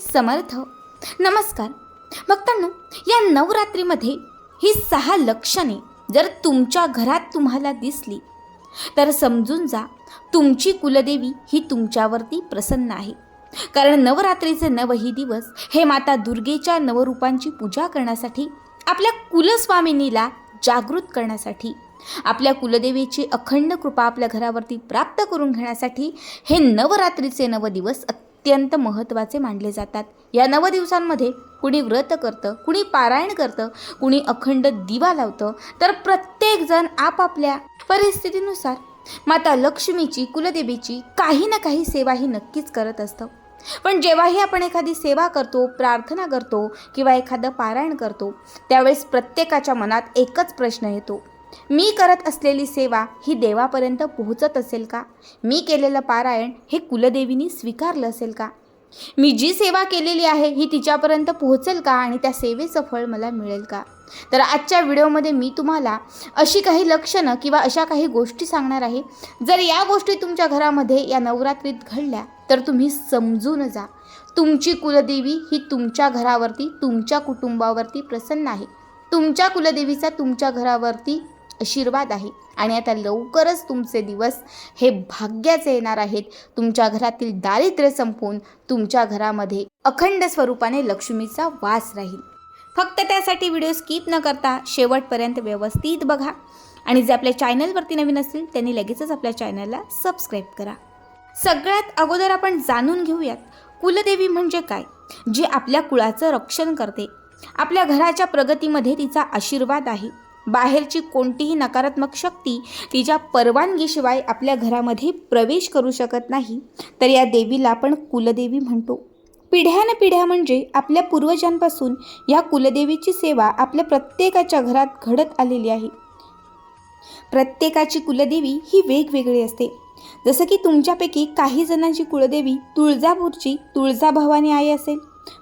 समर्थ. नमस्कार. भक्तांनो या नवरात्रीमध्ये ही सहा लक्षणे जर तुमच्या घरात तुम्हाला दिसली तर समजून जा तुमची कुलदेवी ही तुमच्यावरती प्रसन्न आहे. कारण नवरात्रीचे नवही दिवस हे माता दुर्गेच्या नवरूपांची पूजा करण्यासाठी आपल्या कुलस्वामिनीला जागृत करण्यासाठी आपल्या कुलदेवीची अखंड कृपा आपल्या घरावरती प्राप्त करून घेण्यासाठी हे नवरात्रीचे नव दिवस अत्यंत महत्त्वाचे मानले जातात. या नव दिवसांमध्ये कुणी व्रत करतं कुणी पारायण करतं कुणी अखंड दिवा लावतं तर प्रत्येकजण आपापल्या परिस्थितीनुसार माता लक्ष्मीची कुलदेवीची काही ना काही सेवा ही नक्कीच करत असतं. पण जेव्हाही आपण एखादी सेवा करतो प्रार्थना करतो किंवा एखादं पारायण करतो त्यावेळेस प्रत्येकाच्या मनात एकच प्रश्न येतो. मी करत असलेली सेवा ही देवापर्यंत पोहोचत असेल का? मी केलेलं पारायण हे कुलदेवीनी स्वीकारलं असेल का? मी जी सेवा केलेली आहे ही तिच्यापर्यंत पोहोचेल का आणि त्या सेवेचं फळ मला मिळेल का? तर आजच्या व्हिडिओमध्ये मी तुम्हाला अशी काही लक्षणं किंवा अशा काही गोष्टी सांगणार आहे. जर या गोष्टी तुमच्या घरामध्ये या नवरात्रीत घडल्या तर तुम्ही समजून जा. तुमची कुलदेवी ही तुमच्या घरावरती तुमच्या कुटुंबावरती प्रसन्न आहे. तुमच्या कुलदेवीचा तुमच्या घरावरती आशीर्वाद आहे. आणि आता लवकरच तुमचे दिवस हे भाग्याचे येणार आहेत. तुमच्या घरातील दारिद्र्य संपून तुमच्या घरामध्ये अखंड स्वरूपाने लक्ष्मीचा वास राहील. फक्त त्यासाठी व्हिडिओ स्किप न करता शेवटपर्यंत व्यवस्थित बघा. आणि जे आपल्या चॅनलवरती नवीन असतील त्यांनी लगेचच आपल्या चॅनलला सबस्क्राईब करा. सगळ्यात अगोदर आपण जाणून घेऊयात कुलदेवी म्हणजे काय? जी आपल्या कुळाचं रक्षण करते. आपल्या घराच्या प्रगतीमध्ये तिचा आशीर्वाद आहे. बाहेरची कोणतीही नकारात्मक शक्ती तिच्या परवानगीशिवाय आपल्या घरामध्ये प्रवेश करू शकत नाही. तर या देवीला आपण कुलदेवी म्हणतो. पिढ्यानपिढ्या पिढ्या म्हणजे आपल्या पूर्वजांपासून या कुलदेवीची सेवा आपल्या प्रत्येकाच्या घरात घडत आलेली आहे. प्रत्येकाची कुलदेवी ही वेगवेगळी असते. जसं की तुमच्यापैकी काही जणांची कुलदेवी तुळजापूरची तुळजाभवानी आई असेल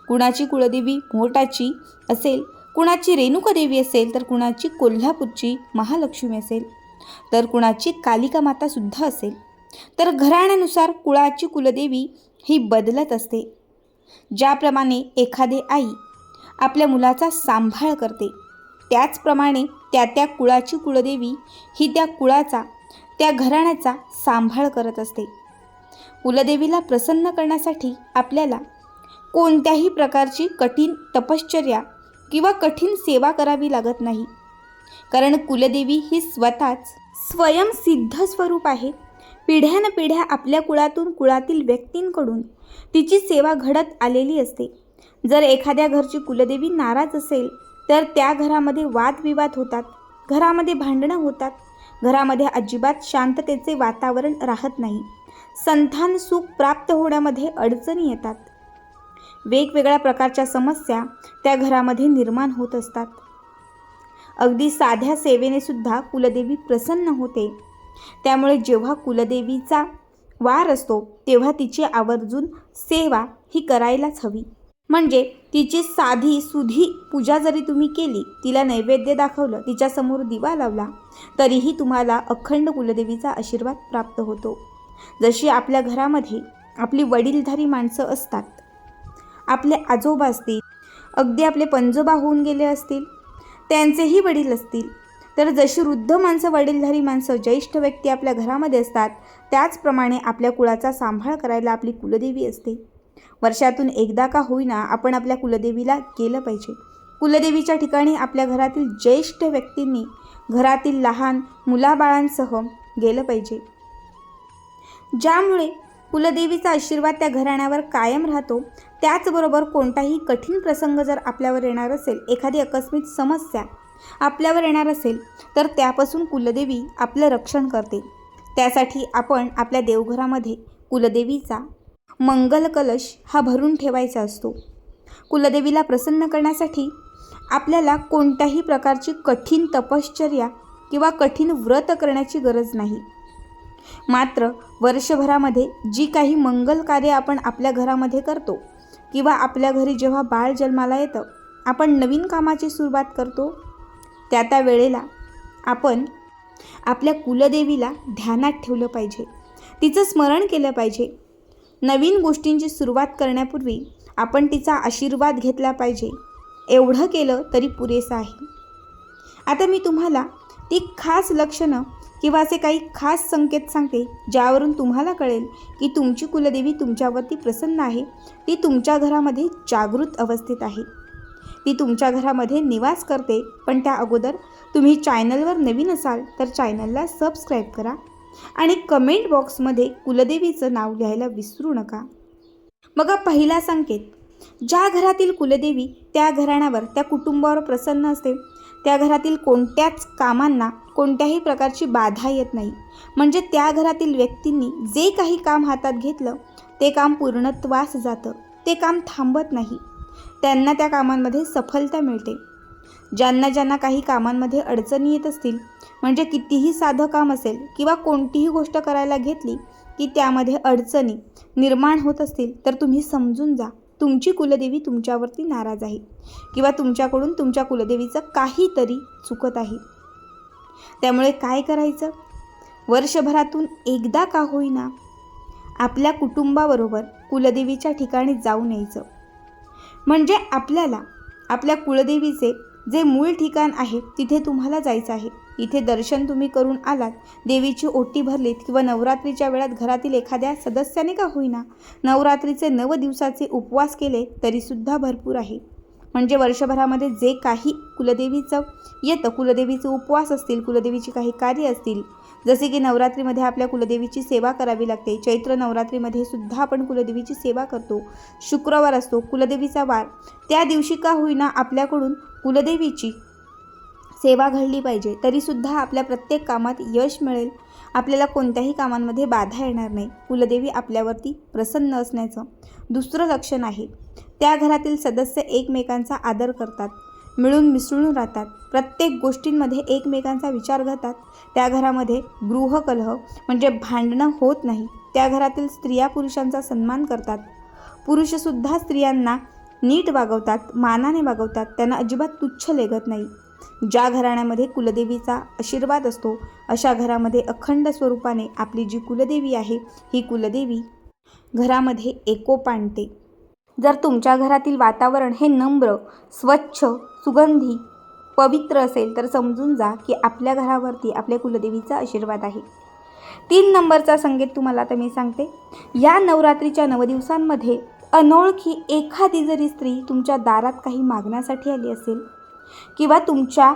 कुणाची कुलदेवी मोटाची असेल कुणाची रेणुका देवी असेल तर कुणाची कोल्हापूरची महालक्ष्मी असेल. तर कुणाची कालिका मातासुद्धा असेल. तर घराण्यानुसार कुळाची कुलदेवी ही बदलत असते. ज्याप्रमाणे एखादी आई आपल्या मुलाचा सांभाळ करते त्याचप्रमाणे त्या त्या कुळाची कुलदेवी ही त्या कुळाचा त्या घराण्याचा सांभाळ करत असते. कुलदेवीला प्रसन्न करण्यासाठी आपल्याला कोणत्याही प्रकारची कठीण तपश्चर्या किंवा कठीण सेवा करावी लागत नाही. कारण कुलदेवी ही स्वतःच स्वयंसिद्ध स्वरूप आहे. पिढ्यानपिढ्या आपल्या कुळातून कुळातील व्यक्तींकडून तिची सेवा घडत आलेली असते. जर एखाद्या घरची कुलदेवी नाराज असेल तर त्या घरामध्ये वादविवाद होतात. घरामध्ये भांडणं होतात. घरामध्ये अजिबात शांततेचे वातावरण राहत नाही. संतान सुख प्राप्त होण्यामध्ये अडचणी येतात. वेगवेगळ्या प्रकारच्या समस्या त्या घरामध्ये निर्माण होत असतात. अगदी साध्या सेवेने सुद्धा कुलदेवी प्रसन्न होते. त्यामुळे जेव्हा कुलदेवीचा वार असतो तेव्हा तिची आवर्जून सेवा ही करायलाच हवी. म्हणजे तिची साधी सुधी पूजा जरी तुम्ही केली तिला नैवेद्य दाखवलं तिच्यासमोर दिवा लावला तरीही तुम्हाला अखंड कुलदेवीचा आशीर्वाद प्राप्त होतो. जशी आपल्या घरामध्ये आपली वडीलधारी माणसं असतात आपले आजोबा असतील अगदी आपले पंजोबा होऊन गेले असतील त्यांचेही वडील असतील. तर जशी वृद्ध माणसं वडीलधारी माणसं ज्येष्ठ व्यक्ती आपल्या घरामध्ये असतात त्याचप्रमाणे आपल्या कुळाचा सांभाळ करायला आपली कुलदेवी असते. वर्षातून एकदा का होईना आपण आपल्या कुलदेवीला केलं पाहिजे. कुलदेवीच्या ठिकाणी आपल्या घरातील ज्येष्ठ व्यक्तींनी घरातील लहान मुलाबाळांसह गेलं पाहिजे. ज्यामुळे कुलदेवीचा आशीर्वाद त्या घराण्यावर कायम राहतो. त्याचबरोबर कोणताही कठीण प्रसंग जर आपल्यावर येणार असेल एखादी आकस्मिक समस्या आपल्यावर येणार असेल तर त्यापासून कुलदेवी आपलं रक्षण करते. त्यासाठी आपण आपल्या देवघरामध्ये कुलदेवीचा मंगल कलश हा भरून ठेवायचा असतो. कुलदेवीला प्रसन्न करण्यासाठी आपल्याला कोणत्याही प्रकारची कठीण तपश्चर्या किंवा कठीण व्रत करण्याची गरज नाही. मात्र वर्षभरामध्ये जी काही मंगल कार्य आपण आपल्या घरामध्ये करतो किंवा आपल्या घरी जेव्हा बाळ जन्माला येतं आपण नवीन कामाची सुरुवात करतो त्या त्या वेळेला आपण आपल्या कुलदेवीला ध्यानात ठेवलं पाहिजे. तिचं स्मरण केलं पाहिजे. नवीन गोष्टींची सुरुवात करण्यापूर्वी आपण तिचा आशीर्वाद घेतला पाहिजे. एवढं केलं तरी पुरेसं आहे. आता मी तुम्हाला ती खास लक्षणं किंवा असे काही खास संकेत सांगते ज्यावरून तुम्हाला कळेल की तुमची कुलदेवी तुमच्यावरती प्रसन्न आहे. ती तुमच्या घरामध्ये जागृत अवस्थेत आहे. ती तुमच्या घरामध्ये निवास करते. पण त्या अगोदर तुम्ही चॅनलवर नवीन असाल तर चॅनलला सबस्क्राईब करा आणि कमेंट बॉक्समध्ये कुलदेवीचं नाव लिहायला विसरू नका. मग पहिला संकेत ज्या घरातील कुलदेवी त्या घराण्यावर त्या कुटुंबावर प्रसन्न असते त्या घरातील कोणत्याच कामांना कोणत्याही प्रकारची बाधा येत नाही. म्हणजे त्या घरातील व्यक्तींनी जे काही काम हातात घेतलं ते काम पूर्णत्वास जातं. ते काम थांबत नाही. त्यांना त्या कामांमध्ये सफलता मिळते. ज्यांना ज्यांना काही कामांमध्ये अडचणी येत असतील म्हणजे कितीही साधं काम असेल किंवा कोणतीही गोष्ट करायला घेतली की त्यामध्ये अडचणी निर्माण होत असतील तर तुम्ही समजून जा. तुमची कुलदेवी तुमच्यावरती नाराज आहे किंवा तुमच्याकडून तुमच्या कुलदेवीचं काहीतरी चुकत आहे. त्यामुळे काय करायचं? वर्षभरातून एकदा का होईना आपल्या कुटुंबाबरोबर कुलदेवीच्या ठिकाणी जाऊन यायचं. म्हणजे आपल्याला आपल्या कुलदेवीचे जे मूळ ठिकाण आहे तिथे तुम्हाला जायचं आहे. इथे दर्शन तुम्ही करून आलात. देवीची ओटी भरलीत किंवा नवरात्रीच्या वेळात घरातील एखाद्या सदस्याने का होईना? नवरात्रीचे नव दिवसाचे उपवास केले तरीसुद्धा भरपूर आहे. म्हणजे वर्षभरामध्ये जे काही कुलदेवीचं येतं कुलदेवीचे उपवास असतील कुलदेवीची काही कार्य असतील जसे की नवरात्रीमध्ये आपल्या कुलदेवीची सेवा करावी लागते. चैत्र नवरात्रीमध्ये सुद्धा आपण कुलदेवीची सेवा करतो. शुक्रवार असतो कुलदेवीचा वार. त्या दिवशी का होईना आपल्याकडून कुलदेवीची सेवा घडली पाहिजे तरीसुद्धा आपल्या प्रत्येक कामात यश मिळेल. आपल्याला कोणत्याही कामांमध्ये बाधा येणार नाही. कुलदेवी आपल्यावरती प्रसन्न असण्याचं दुसरं लक्षण आहे. त्या घरातील सदस्य एकमेकांचा आदर करतात मिळून मिसळून राहतात. प्रत्येक गोष्टींमध्ये एकमेकांचा विचार करतात त्या घरामध्ये गृहकलह म्हणजे भांडणं होत नाही. त्या घरातील स्त्रिया पुरुषांचा सन्मान करतात. पुरुषसुद्धा स्त्रियांना नीट वागवतात मानाने वागवतात. त्यांना अजिबात तुच्छ लेगत नाही. ज्या घराण्यामध्ये कुलदेवीचा आशीर्वाद असतो अशा घरामध्ये अखंड स्वरूपाने आपली जी कुलदेवी आहे ही कुलदेवी घरामध्ये एकोप आणते जर तुमच्या घरातील वातावरण हे नम्र स्वच्छ सुगंधी पवित्र असेल तर समजून जा की आपल्या घरावरती आपल्या कुलदेवीचा आशीर्वाद आहे. तीन नंबरचा संकेत तुम्हाला आता मी सांगते. या नवरात्रीच्या नवदिवसांमध्ये अनोळखी एखादी जरी स्त्री तुमच्या दारात काही मागण्यासाठी आली असेल किंवा तुमच्या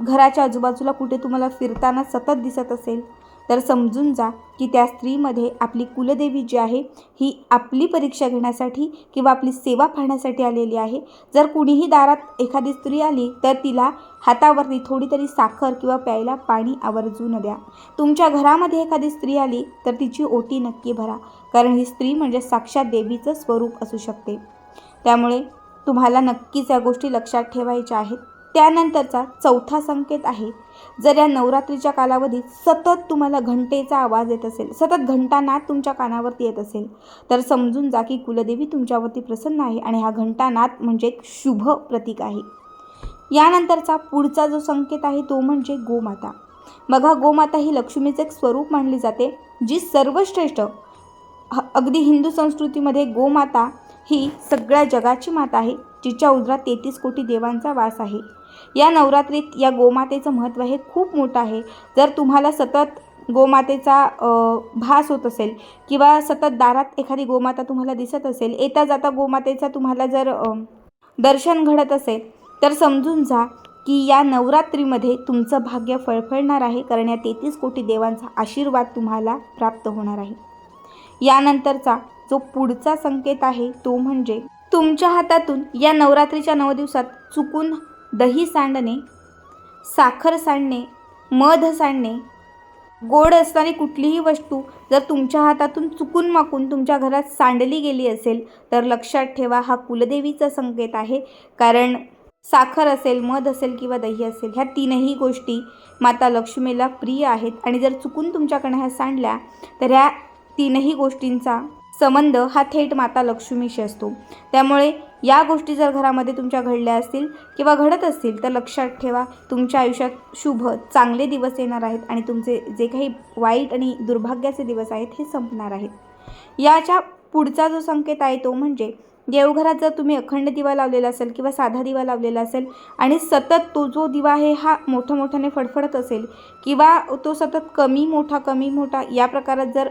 घराच्या आजूबाजूला कुठे तुम्हाला फिरताना सतत दिसत असेल तर समजून जा की त्या स्त्रीमध्ये आपली कुलदेवी जी आहे ही आपली परीक्षा घेण्यासाठी किंवा आपली सेवा पाहण्यासाठी आलेली आहे. जर कुणीही दारात एखादी स्त्री आली तर तिला हातावरती थोडी तरी साखर किंवा प्यायला पाणी आवर्जून द्या. तुमच्या घरामध्ये एखादी स्त्री आली तर तिची ओटी नक्की भरा कारण ही स्त्री म्हणजे साक्षात देवीचं स्वरूप असू शकते. त्यामुळे तुम्हाला नक्कीच या गोष्टी लक्षात ठेवायच्या आहेत. त्यानंतरचा चौथा संकेत आहे जर या नवरात्रीच्या कालावधीत सतत तुम्हाला घंटेचा आवाज येत असेल सतत घंटानाद तुमच्या कानावरती येत असेल तर समजून जा की कुलदेवी तुमच्यावरती प्रसन्न आहे आणि हा घंटानाद म्हणजे एक शुभ प्रतीक आहे. यानंतरचा पुढचा जो संकेत आहे तो म्हणजे गोमाता. मग हा गोमाता ही लक्ष्मीचं एक स्वरूप मानली जाते जी सर्वश्रेष्ठ ह- अगदी हिंदू संस्कृतीमध्ये गोमाता ही सगळ्या जगाची माता आहे जिच्या उदरात तेहतीस कोटी देवांचा वास आहे. या नवरात्रीत या गोमातेचं महत्त्व हे खूप मोठं आहे. जर तुम्हाला सतत गोमातेचा भास होत असेल किंवा सतत दारात एखादी गोमाता तुम्हाला दिसत असेल येता जाता गोमातेचा तुम्हाला जर दर्शन घडत असेल तर समजून जा की या नवरात्रीमध्ये तुमचं भाग्य फळफळणार आहे कारण या तेहतीस कोटी देवांचा आशीर्वाद तुम्हाला प्राप्त होणार आहे. यानंतरचा जो पुढचा संकेत आहे तो म्हणजे तुमच्या हातातून या नवरात्रीच्या नऊ दिवसात चुकून दही सांडणे साखर सांडणे मध सांडणे गोड असणारी कुठलीही वस्तू जर तुमच्या हातातून चुकून माकून तुमच्या घरात सांडली गेली असेल तर लक्षात ठेवा हा कुलदेवीचा संकेत आहे. कारण साखर असेल मध असेल किंवा दही असेल ह्या तीनही गोष्टी माता लक्ष्मीला प्रिय आहेत. आणि जर चुकून तुमच्याकडे ह्या सांडल्या तर ह्या तीनही गोष्टींचा संबंध हा थेट माता लक्ष्मीशी असतो. त्यामुळे या गोष्टी जर घरामध्ये तुमच्या घडल्या असतील किंवा घडत असतील तर लक्षात ठेवा तुमच्या आयुष्यात शुभ चांगले दिवस येणार आहेत आणि तुमचे जे काही वाईट आणि दुर्भाग्याचे दिवस आहेत हे संपणार आहेत. याच्या पुढचा जो संकेत आहे तो म्हणजे देवघरात जर तुम्ही अखंड दिवा लावलेला असेल किंवा साधा दिवा लावलेला असेल आणि सतत तो जो दिवा आहे हा मोठ्या मोठ्याने फडफडत असेल किंवा तो सतत कमी मोठा कमी मोठा या प्रकारात जर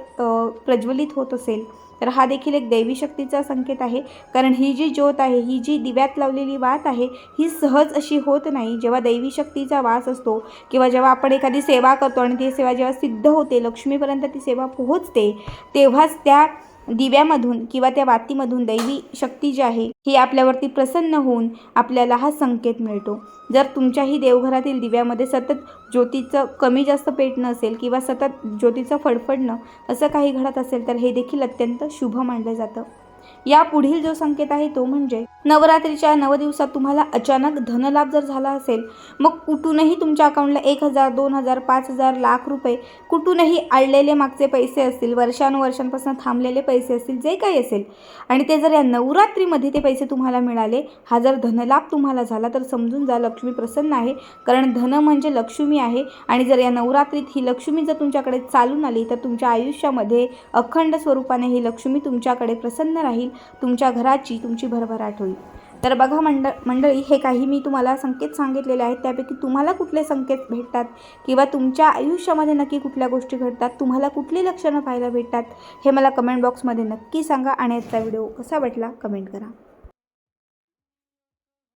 प्रज्वलित होत असेल तर हा देखील एक दैवी शक्तीचा संकेत आहे. कारण ही जी ज्योत आहे ही जी दिव्यात लावलेली वात आहे ही सहज अशी होत नाही. जेव्हा दैवी शक्तीचा वास असतो किंवा जेव्हा आपण एखादी सेवा करतो आणि ती सेवा जेव्हा सिद्ध होते लक्ष्मीपर्यंत ती सेवा पोहोचते तेव्हाच त्या दिव्यामधून किंवा त्या वातीमधून दैवी शक्ती जी आहे ही आपल्यावरती प्रसन्न होऊन आपल्याला हा संकेत मिळतो. जर तुमच्याही देवघरातील दिव्यामध्ये सतत ज्योतीचं कमी जास्त पेटणं असेल किंवा सतत ज्योतीचं फडफडणं असं काही घडत असेल तर हे देखील अत्यंत शुभ मानलं जातं. या पुढील जो संकेत आहे तो म्हणजे नवरात्रीच्या नव दिवसात तुम्हाला अचानक धनलाभ जर झाला असेल मग कुठूनही तुमच्या अकाउंटला एक हजार दोन हजार पाच हजार लाख रुपये कुठूनही आळलेले मागचे पैसे असतील वर्षानुवर्षांपासून थांबलेले पैसे असतील जे काही असेल आणि ते जर या नवरात्रीमध्ये ते पैसे तुम्हाला मिळाले हा जर धनलाभ तुम्हाला झाला तर समजून जा लक्ष्मी प्रसन्न आहे कारण धन म्हणजे लक्ष्मी आहे आणि जर या नवरात्रीत ही लक्ष्मी जर तुमच्याकडे चालून आली तर तुमच्या आयुष्यामध्ये अखंड स्वरूपाने ही लक्ष्मी तुमच्याकडे प्रसन्न राहील. राहील तुमच्या घराची तुमची भरभराट होईल. तर बघा मंड मंडळी हे काही मी तुम्हाला संकेत सांगितलेले आहेत. त्यापैकी तुम्हाला कुठले संकेत भेटतात किंवा तुमच्या आयुष्यामध्ये नक्की कुठल्या गोष्टी घडतात तुम्हाला कुठली लक्षणं पाहायला भेटतात हे मला कमेंट बॉक्समध्ये नक्की सांगा आणि आजचा व्हिडिओ कसा वाटला कमेंट करा.